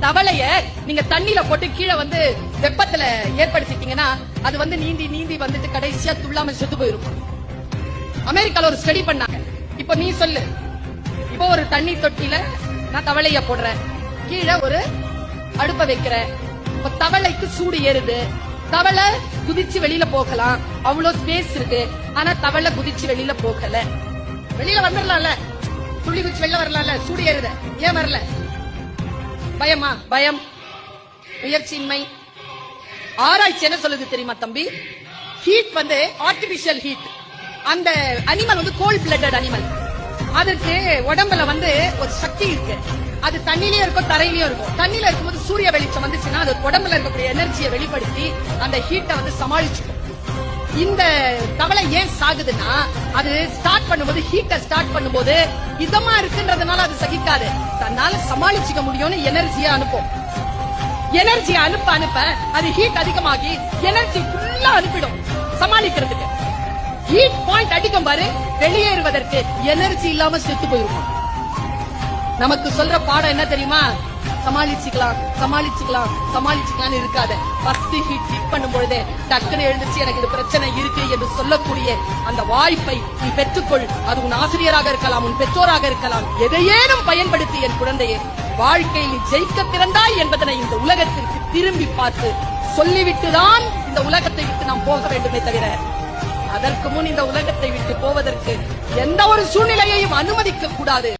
தவளைய நீங்க தண்ணியில போட்டு கீழே வந்து வெப்பத்துல ஏற்படுத்திட்டீங்கன்னா அது வந்து நீந்தி நீந்தி வந்துட்டு கடைசியா துள்ளாம செத்து போயிருக்கும் அமெரிக்கால ஒரு ஸ்டடி பண்ணாங்க. இப்போ நீ சொல்லு. இப்போ ஒரு தண்ணி தொட்டில நான் தவளைய போடுறேன். கீழே ஒரு அடுப்ப வைக்கிறேன். இப்ப தவளைக்கு சூடு ஏறுது. தவளை குதிச்சு வெளியில போகலாம். அவ்வளவு ஸ்பேஸ் இருக்கு. ஆனா தவளை குதிச்சு வெளியில போகல. வெளியில வந்துடலாம்ல. துள்ளி குதிச்சு வெளில வரலாம்ல. சூடு ஏறுத. ஏன் வரல? பயமா? பயம். முயற்சியின்மை. ஆராய்ச்சி என்ன சொல்லுது தெரியுமா தம்பி? ஹீட் வந்து ஆர்டிபிஷியல் ஹீட் அந்த அனிமல் வந்து கோல்ட் பிளட்டட் அனிமல் அதுக்கு உடம்புல வந்து ஒரு சக்தி இருக்கு. அது தண்ணிலயும் இருக்கும் தரையிலயும் இருக்கும். தண்ணில இருக்கும்போது சூரிய வெளிச்சம் வந்துச்சுன்னா அது உடம்புல இருக்கக்கூடிய எனர்ஜியை வெளிப்படுத்தி அந்த ஹீட்டை வந்து சமாளிச்சுக்கும். இந்த தவளை ஏன் சாகுதுன்னா அது ஸ்டார்ட் பண்ணும்போது ஹீட்டை ஸ்டார்ட் பண்ணும்போது இதமா இருக்குன்றதுனால அது சகிக்காது. தன்னால சமாளிச்சுக்க முடியும்னு எனர்ஜியா அனுப்பும். எனர்ஜி அனுப்ப அனுப்ப அது ஹீட் அதிகமாகி எனர்ஜி ஃபுல்லா அனுப்பிடும் சமாளிக்கிறதுக்கு. ஹீட் பாயிண்ட் அடிக்கும் பாரு வெளியேறுவதற்கு எனர்ஜி இல்லாம செத்து போயிருக்கும். நமக்கு சொல்ற பாடம் என்ன தெரியுமா? சமாளிச்சுக்கலாம் சமாளிச்சுக்கலாம் சமாளிச்சுக்கலாம் இருக்காத. ஃபர்ஸ்ட் ஹிட் ஹிட் பண்ணும் பொழுதே டக்குன்னு எழுந்துச்சு எனக்கு இது பிரச்சனை இருக்கு என்று சொல்லக்கூடிய அந்த வாய்ப்பை நீ பெற்றுக்கொள். அது உன் ஆசிரியராக இருக்கலாம் உன் பெற்றோராக இருக்கலாம். எதையேனும் பயன்படுத்தி என் குழந்தையே வாழ்க்கையில் ஜெயிக்க திறந்தாய் என்பதனை இந்த உலகத்திற்கு திரும்பி பார்த்து சொல்லிவிட்டுதான் இந்த உலகத்தை விட்டு நாம் போக வேண்டுமே தவிர அதற்கு முன் இந்த உலகத்தை விட்டு போவதற்கு எந்த ஒரு சூழ்நிலையையும் அனுமதிக்க கூடாது